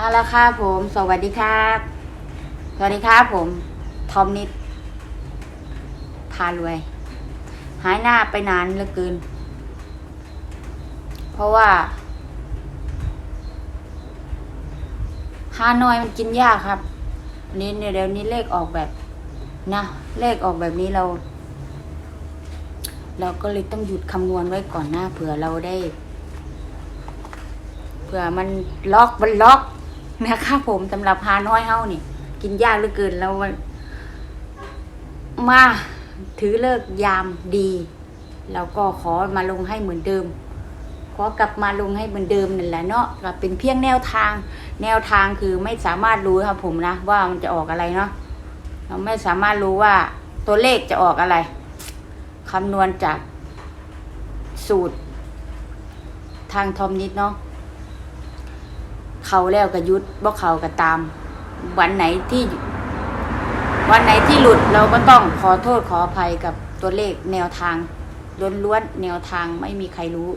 เอาละครับผม สวัสดีครับ สวัสดีครับผม ทอมนิด พารวย หายหน้าไปนานเหลือเกิน เพราะว่าฮานอยมันกินยากครับ นี่เดี๋ยวนี้เลขออกแบบนะ เลขออกแบบนี้เรา เราก็เลยต้องหยุดคำนวณไว้ก่อนหน้าเผื่อเราได้เผื่อมันล็อกมันล็อก นะคะผมสำหรับฮาน้อยเฮานี่ กินยากเหลือเกินแล้วมาถือเลิกยามดีแล้วก็ขอมาลงให้เหมือนเดิม ขอกลับมาลงให้เหมือนเดิมนั่นแหละเนาะก็เป็นเพียงแนวทาง แนวทางคือไม่สามารถรู้ครับผมนะ ว่ามันจะออกอะไรเนาะเราไม่สามารถรู้ว่าตัวเลขจะออกอะไรคำนวณจากสูตรทางทอมนิดเนาะ เขาแล้วก็ยุดบ่เขาก็ตาม วันไหนที่ วันไหนที่หลุดเราก็ต้องขอโทษขออภัยกับตัวเลขแนวทางล้วนๆแนวทางไม่มีใครรู้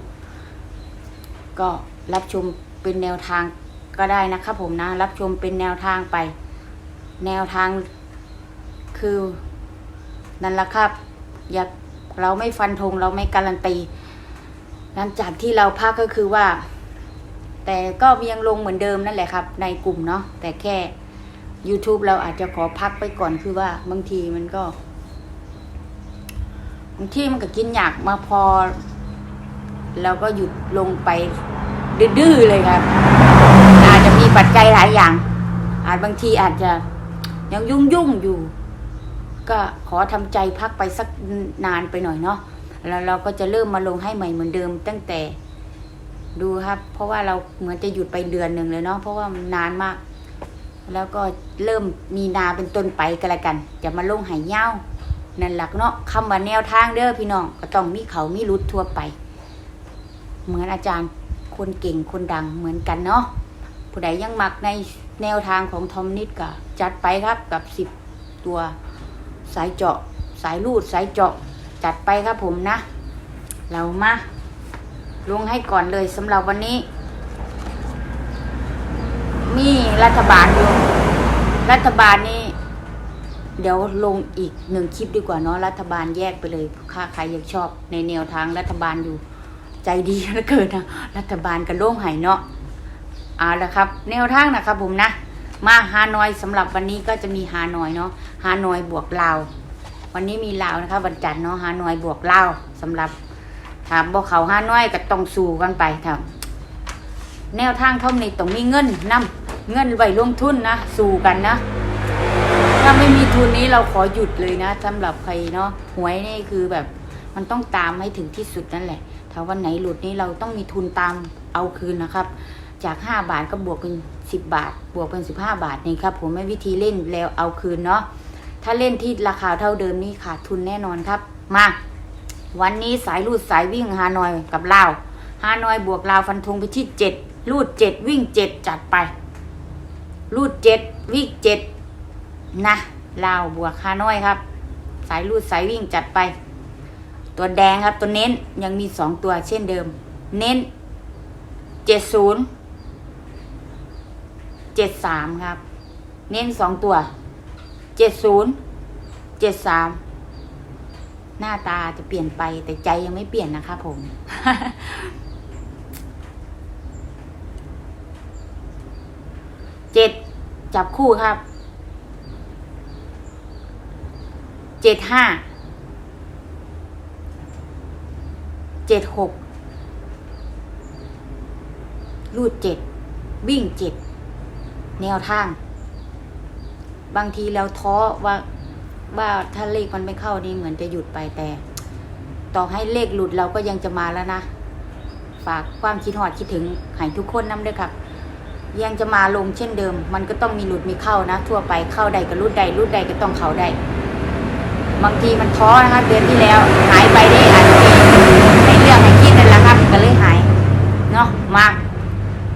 ก็รับชมเป็นแนวทางก็ได้นะครับผมนะ รับชมเป็นแนวทางไป แนวทางคือนั่นแหละครับ อยากเราไม่ฟันธงเราไม่การันตีหลังจากที่เราพักก็คือว่า แต่ก็ยังลงเหมือนเดิมนั่นแหละครับ ในกลุ่มเนาะแต่แค่ YouTube เราอาจจะขอพักไปก่อนคือว่าบางทีมันก็บางทีมันก็กินอยากมาพอ แล้วก็หยุดลงไปดื้อๆเลยครับ อาจจะมีปัจจัยหลายอย่าง อาจบางทีอาจจะยังยุ่งๆอยู่ ก็ขอทำใจพักไปสักนานไปหน่อยเนาะแล้วเราก็จะเริ่มมาลงให้ใหม่เหมือนเดิม ตั้งแต่ ดูครับ เพราะว่าเราเหมือนจะหยุดไปเดือนหนึ่งเลยเนาะเพราะว่านานมาก แล้วก็เริ่มมีนาเป็นต้นไปกันละกันจะมาลงหายเย้านั่นหลักเนาะคำว่าแนวทางเด้อพี่น้องก็ต้องมีเขามีรุดทั่วไป เหมือนอาจารย์คนเก่งคนดังเหมือนกันเนาะผู้ใดยังมักในแนวทางของทอมนิดก็จัดไปครับกับสิบตัวสายเจาะ สายรูดสายเจาะ จัดไปครับผมนะ เรามา ลงให้ก่อนเลยสำหรับวันนี้ มีรัฐบาลอยู่รัฐบาลนี่เดี๋ยวลงอีกหนึ่งคลิปดีกว่าเนาะรัฐบาลแยกไปเลยค่าใครยังชอบ ในแนวทางรัฐบาลอยู่ ใจดีเหลือเกินนะรัฐบาลกันโล่งหายเนาะเอาละครับ แนวทางนะครับผมนะ มาฮานอยสำหรับวันนี้ก็จะมีฮานอยเนาะฮานอยบวกลาววันนี้มีลาวนะครับวันจันทร์เนาะฮานอยบวกลาวสำหรับามบอกเขาห้าน้อยก็ต้องสู้กันไปครับแนวทางเท่านี้ต้องมีเงินนำเงินไว้ลงทุนนะสู้กันนะ ถ้าไม่มีทุนนี้เราขอหยุดเลยนะสำหรับใครเนาะหวยนี่คือแบบ มันต้องตามให้ถึงที่สุดนั่นแหละ ถ้าวันไหนหลุดนี่เราต้องมีทุนตามเอาคืนนะครับ จากห้าบาทก็บวกเป็นสิบบาท บวกเป็นสิบห้าบาทนี่ครับผมไม่วิธีเล่นแล้วเอาคืนเนาะถ้าเล่นที่ราคาเท่าเดิมนี่ขาดทุนแน่นอนครับ มา วันนี้สายรูดสายวิ่งฮานอยกับลาวฮานอยบวกลาวฟันธงไปที่เจ็ดรูดเจ็ดวิ่งเจ็ดจัดไปรูดเจ็ดวิ่งเจ็ดนะลาวบวกฮานอยครับ สายรูดสายวิ่งจัดไป ตัวแดงครับตัวเน้นยังมีสองตัวเช่นเดิม เน้นเจ็ดศูนย์เจ็ดสามครับ เน้นสองตัวเจ็ดศูนย์เจ็ดสาม หน้าตาจะเปลี่ยนไปแต่ใจยังไม่เปลี่ยนนะคะผม เจ็ดจับคู่ครับ เจ็ดห้า เจ็ดหก รูดเจ็ด วิ่งเจ็ด แนวทาง บางทีเราท้อว่า ว่าถ้าเลขมันไม่เข้านี่เหมือนจะหยุดไปแต่ ต่อให้เลขหลุดเราก็ยังจะมาแล้วนะ ฝากความคิดหอดคิดถึงให้ทุกคนนำด้วยครับยังจะมาลงเช่นเดิม มันก็ต้องมีหลุดมีเข้านะ ทั่วไปเข้าใดก็รุดใดรุดใดก็ต้องเข้าได้บางทีมันท้อนะคะเดือนที่แล้วหายไปได้อาจจะมีในเรื่องให้คิดนั่นแหละครับก็เลยหายเนาะมา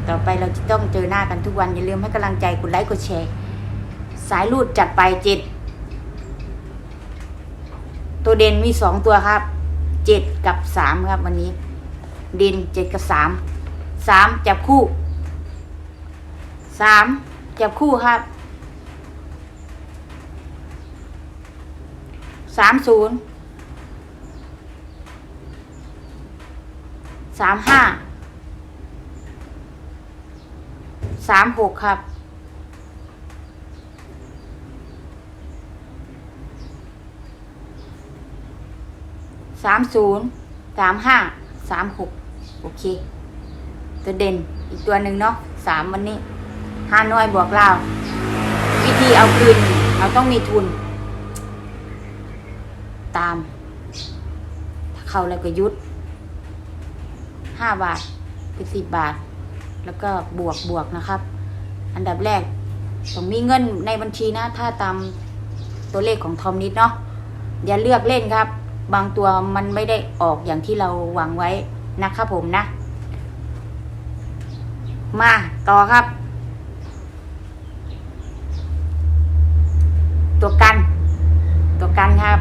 ต่อไปเราจะต้องเจอหน้ากันทุกวันอย่าลืมให้กำลังใจกดไลค์กดแชร์ สายรูดจัดไปจิต ตัวเด่นมีสองตัวครับเจ็ดกับสามครับ วันนี้ เด่นเจ็ดกับสามสามจับคู่สามจับคู่ครับสามศูนย์สามห้าสามหกครับ สามศูนย์สามห้าสามหกโอเค ตัวเด่นอีกตัวหนึ่งเนาะสามวันนี้ฮานอยบอกเราวิธีเอาคืนเราต้องมีทุน ตาม ถ้าเข้าแล้วก็ยุดห้าบาทเป็นสิบบาท แล้วก็บวกบวกนะครับ อันดับแรกต้องมีเงินในบัญชีนะ ถ้าตามตัวเลขของทอมนิดเนาะอย่าเลือกเล่นครับ บางตัวมันไม่ได้ออกอย่างที่เราหวังไว้นะครับผมนะ มาต่อครับ ตัวกัน ตัวกันครับ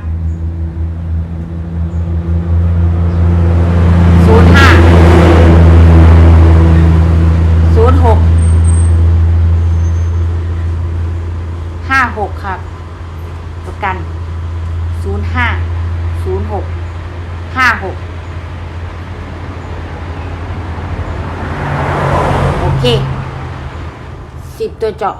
ตัวเจาะ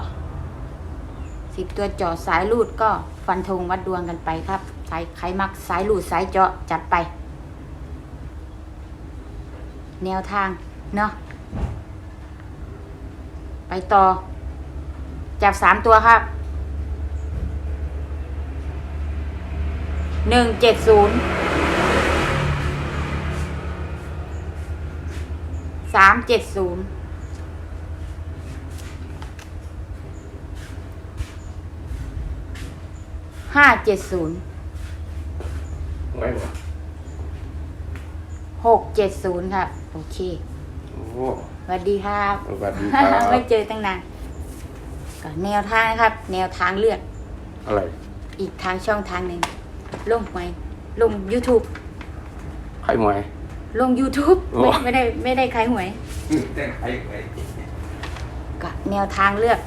สิบตัวเจาะสายรูดก็ฟันธงวัดดวงกันไปครับใครใครมักสายรูดสายเจาะจัดไป แนวทางเนาะไปต่อ จับสามตัวครับหนึ่งเจ็ดศูนย์สามเจ็ดศูนย์ ห้าเจ็ดศูนย์ไว้บ่หกเจ็ดศูนย์ครับโอเคโอ้สวัสดีครับสวัสดีครับไม่เจอตั้งนานก็แนวทางนะครับ แนวทางเลือกอะไร อีกทางช่องทางหนึ่งลงหวยลง YouTube ใครหมวย ลง YouTube โอ้ ไม่ไม่ได้ไม่ได้ขายหวย แต่ใครหมวย ก็แนวทางเลือก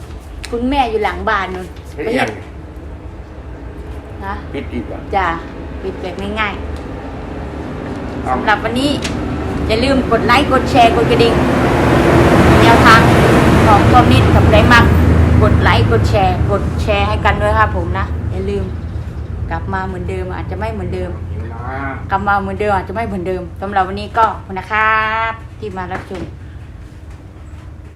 คุณแม่อยู่หลังบ้านนู่นเฮ็ดไปยัเห็ง นนะปิดอีกอะจะปิดแบบง่ายๆเอาสำหรับวันนี้อย่าลืมกดไลค์กดแชร์กดกระดิ่งแนวทางของคอมนิดกับไรมักกดไลค์กดแชร์กดแชร์ให้กันด้วยครับผมนะอย่าลืมกลับมาเหมือนเดิมอาจจะไม่เหมือนเดิมมากลับมาเหมือนเดิมอาจจะไม่เหมือนเดิมสำหรับวันนี้ก็ขอบคุณนะครับที่มารับชม